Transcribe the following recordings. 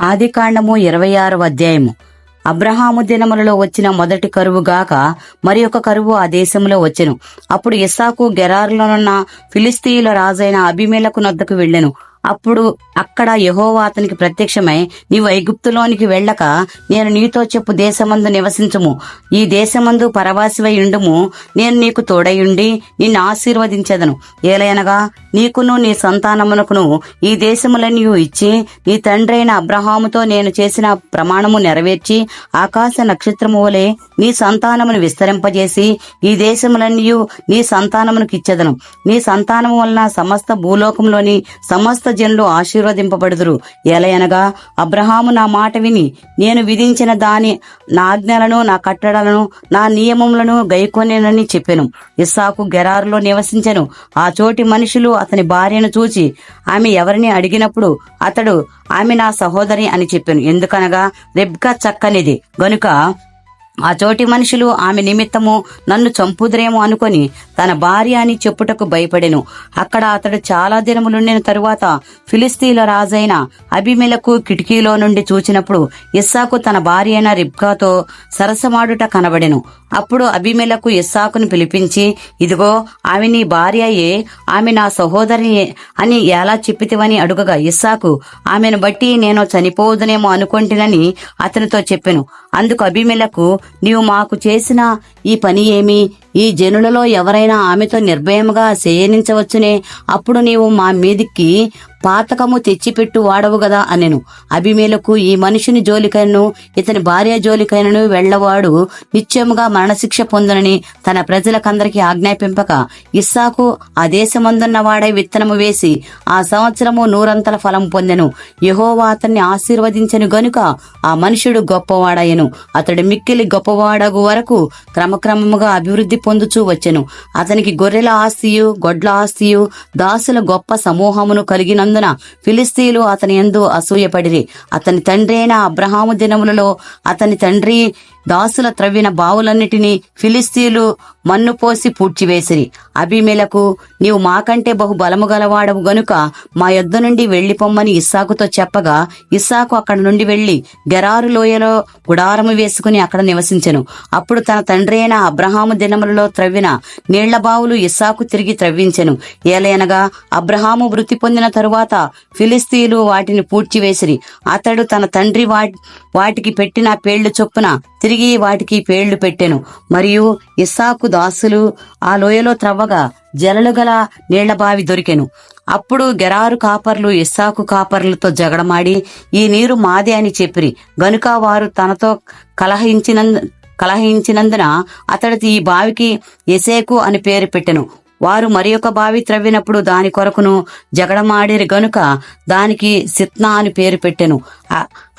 ఆదికాండము ఇరవై ఆరవ అధ్యాయము. అబ్రహాము దినములలో వచ్చిన మొదటి కరువు గాక మరి ఒక కరువు ఆ దేశంలో వచ్చెను. అప్పుడు ఇస్సాకు గెరారులోనున్న ఫిలిస్తీయుల రాజైన అభిమేలకు నొద్దకు వెళ్ళెను. అప్పుడు అక్కడ యహోవా అతనికి ప్రత్యక్షమై నీవు ఐగుప్తులోనికి వెళ్ళక నేను నీతో చెప్పు దేశమందు నివసించుము. ఈ దేశమందు పరవాసివై ఉండుము. నేను నీకు తోడయుండి నిన్ను ఆశీర్వదించెదను. ఏలయనగా నీకును నీ సంతానమునకును ఈ దేశములన్నీ ఇచ్చి నీ తండ్రైన అబ్రహాముతో నేను చేసిన ప్రమాణము నెరవేర్చి ఆకాశ నక్షత్రము వలె నీ సంతానమును విస్తరింపజేసి ఈ దేశములన్నీ నీ సంతానమునకు ఇచ్చేదను నీ సంతానము వలన సమస్త భూలోకంలోని సమస్త జనులు ఆశీర్వదింపబడుదురు. ఎలయనగా అబ్రహాము నా మాట విని నేను విధించిన దాని నా ఆజ్ఞలను నా కట్టడలను నా నియమములను గైకొనేనని చెప్పెను. ఇస్సాకు గెరారులో నివసించెను. ఆ చోటి మనుషులు అతని భార్యను చూచి ఆమె ఎవరిని అడిగినప్పుడు అతడు ఆమె నా సహోదరి అని చెప్పాను. ఎందుకనగా రెబ్కా చక్కనిది. గనుక ఆ చోటి మనుషులు ఆమె నిమిత్తము నన్ను చంపుదురేమో అనుకొని తన భార్య అని చెప్పుటకు భయపడెను. అక్కడ అతడు చాలా దినములుండిన. తరువాత ఫిలిస్తీన్ల రాజైన అభిమెలకు కిటికీలో నుండి చూచినప్పుడు ఇస్సాకు తన భార్య అయిన రిబ్కాతో సరసమాడుట కనబడెను. అప్పుడు అభిమెలకు ఇస్సాకును పిలిపించి ఇదిగో ఆమె నీ భార్య అయ్యే ఆమె నా సహోదరి అని ఎలా చెప్పితివని అడుగగా ఇస్సాకు ఆమెను బట్టి నేను చనిపోదునేమో అనుకొంటినని అతనితో చెప్పెను. అందుకు అభిమెలకు నీవు మాకు చేసిన ఈ పని ఏమి? ఈ జనులలో ఎవరైనా ఆమెతో నిర్భయముగా శయనించవచ్చునే? అప్పుడు నీవు మా మీదికి పాతకము తెచ్చిపెట్టు వాడవు గదా అనెను. అభిమేలకు ఈ మనిషిని జోలికైనను ఇతని భార్య జోలికైనను వెళ్ళవాడు నిత్యముగా మరణశిక్ష పొందనని తన ప్రజలకందరికీ ఆజ్ఞాపింపక ఇస్సాకు ఆ దేశమందున్న వాడై విత్తనము వేసి ఆ సంవత్సరము నూరంతల ఫలం పొందెను. యహోవా అతన్ని ఆశీర్వదించను గనుక ఆ మనుషుడు గొప్పవాడయ్యను. అతడు మిక్కిలి గొప్పవాడగు వరకు క్రమక్రమముగా అభివృద్ధి పొందుచూ వచ్చెను. అతనికి గొర్రెల ఆస్తియు గొడ్ల ఆస్తియు దాసుల గొప్ప సమూహమును కలిగినందున ఫిలిస్తీలు అతని ఎందు అసూయపడిరి. అతని తండ్రి అయిన అబ్రహాము దినములలో అతని తండ్రి దాసుల త్రవ్విన బావులన్నిటినీ ఫిలిస్తీలు మన్ను పోసి పూడ్చివేసిరి. అభిమేలకు నీవు మాకంటే బహు బలము గలవాడవు గనుక మా యొద్ద నుండి వెళ్ళిపొమ్మని ఇస్సాకుతో చెప్పగా ఇస్సాకు అక్కడ నుండి వెళ్ళి గెరారు లోయలో గుడారము వేసుకుని అక్కడ నివసించెను. అప్పుడు తన తండ్రి అయిన అబ్రహాము దినములలో త్రవ్విన నీళ్ళ బావులు ఇస్సాకు తిరిగి త్రవ్వించెను. ఏలయనగా అబ్రహాము వృత్తి పొందిన తరువాత ఫిలిస్తీలు వాటిని పూడ్చివేసిరి. అతడు తన తండ్రి వా- వాటికి పెట్టిన పేళ్ళు చొప్పున తిరిగి వాటికి పేళ్ళు పెట్టెను. మరియు ఇస్సాకు దాసులు ఆ లోయలో త్రవ్వగా జలలు గల నీళ్ళ బావి దొరికెను. అప్పుడు గెరారు కాపర్లు ఇస్సాకు కాపర్లతో జగడమాడి ఈ నీరు మాదే అని చెప్పిరి. గనుక వారు తనతో కలహించిన కలహించినందున అతడు ఈ బావికి ఎసేకు అని పేరు పెట్టెను. వారు మరి ఒక బావి త్రవ్వినప్పుడు దాని కొరకును జగడమాడిరి గనుక దానికి సిత్నా అని పేరు పెట్టెను.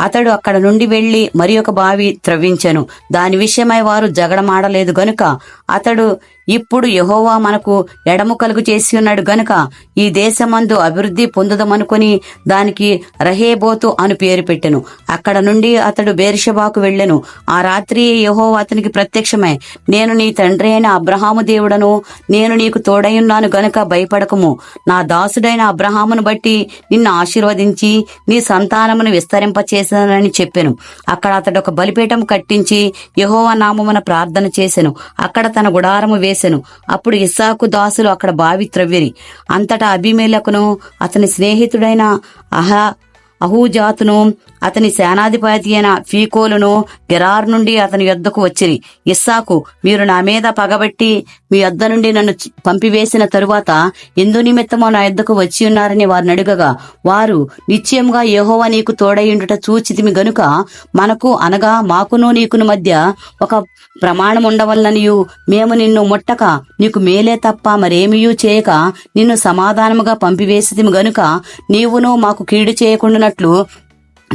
అతడు అక్కడ నుండి వెళ్ళి మరి ఒక బావి త్రవ్వించెను. దాని విషయమై వారు జగడమాడలేదు గనుక అతడు ఇప్పుడు యహోవా మనకు ఎడము కలుగు చేసి ఉన్నాడు గనుక ఈ దేశమందు అభివృద్ధి పొందుదమనుకొని దానికి రహేబోతు అని పేరు పెట్టెను. అక్కడ నుండి అతడు బేర్షబాకు వెళ్ళెను. ఆ రాత్రి యహోవా అతనికి ప్రత్యక్షమై నేను నీ తండ్రి అయిన అబ్రహాము దేవుడను నేను నీకు తోడైయున్నాను గనుక భయపడకము. నా దాసుడైన అబ్రహామును బట్టి నిన్ను ఆశీర్వదించి నీ సంతానమును విస్తరింపచేశానని చెప్పెను. అక్కడ అతడు ఒక బలిపీఠం కట్టించి యహోవా నామమున ప్రార్థన చేసెను. అక్కడ తన గుడారము వేసెను. అప్పుడు ఇస్సాకు దాసులు అక్కడ బావి త్రవ్విరి. అంతటా అభిమేలకును అతని స్నేహితుడైన అహా అహూజాతును అతని సేనాధిపతి అయిన ఫీకోలును గెరార్ నుండి అతని యొద్దకు వచ్చిరి. ఇస్సాకు మీరు నా మీద పగబట్టి మీ యొద్ద నుండి నన్ను పంపివేసిన తరువాత ఎందు నిమిత్తమో నా యొద్దకు వచ్చి ఉన్నారని వారిని అడుగగా. వారు నిశ్చయముగా యెహోవా నీకు తోడయ్యుండుట చూచితిమి గనుక మనకు అనగా మాకును నీకును మధ్య ఒక ప్రమాణం ఉండవల్లనియు మేము నిన్ను ముట్టక నీకు మేలే తప్ప మరేమియూ చేయక నిన్ను సమాధానముగా పంపివేసితిమి గనుక నీవును మాకు కీడు చేయకుండా చేయకుండానట్లు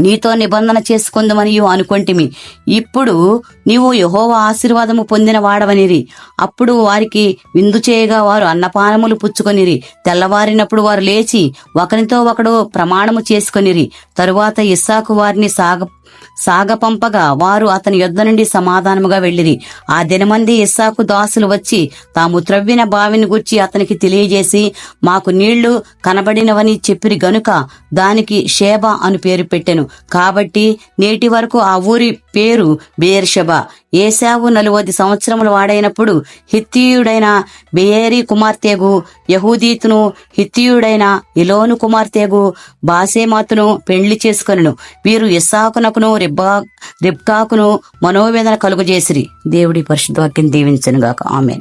నీతో నిబంధన చేసుకుందమనియు అనుకొంటిమి. ఇప్పుడు నీవు యహోవ ఆశీర్వాదము పొందిన వాడవనిరి. అప్పుడు వారికి విందు చేయగా వారు అన్నపానములు పుచ్చుకొనిరి. తెల్లవారినప్పుడు వారు లేచి ఒకరితో ఒకడు ప్రమాణము చేసుకొనిరి. తరువాత ఇస్సాకు వారిని సాగ సాగపంపగా వారు అతని యొద్ద నుండి సమాధానముగా వెళ్ళిరి. ఆ దినమంది ఇస్సాకు దాసులు వచ్చి తాము త్రవ్విన బావిని గుర్చి అతనికి తెలియజేసి మాకు నీళ్ళు కనబడినవని చెప్పిరి గనుక దానికి షేబ అని పేరు పెట్టెను. కాబట్టి నేటి వరకు ఆ ఊరి పేరు బేర్షబ ఏశావు నలువది సంవత్సరములు వాడైనప్పుడు హిత్తీయుడైన బెయేరి కుమార్తెగు యహూదీతును హిత్తీయుడైన ఇలోను కుమార్తెగు బాసేమాతును పెళ్ళి చేసుకొనను. వీరు ఇస్సాకునకును రిబ్బా రిబ్కాకును మనోవేదన కలుగజేసిరి. దేవుడి పరిశుద్ధ వాక్యం దీవించనుగాక. ఆమె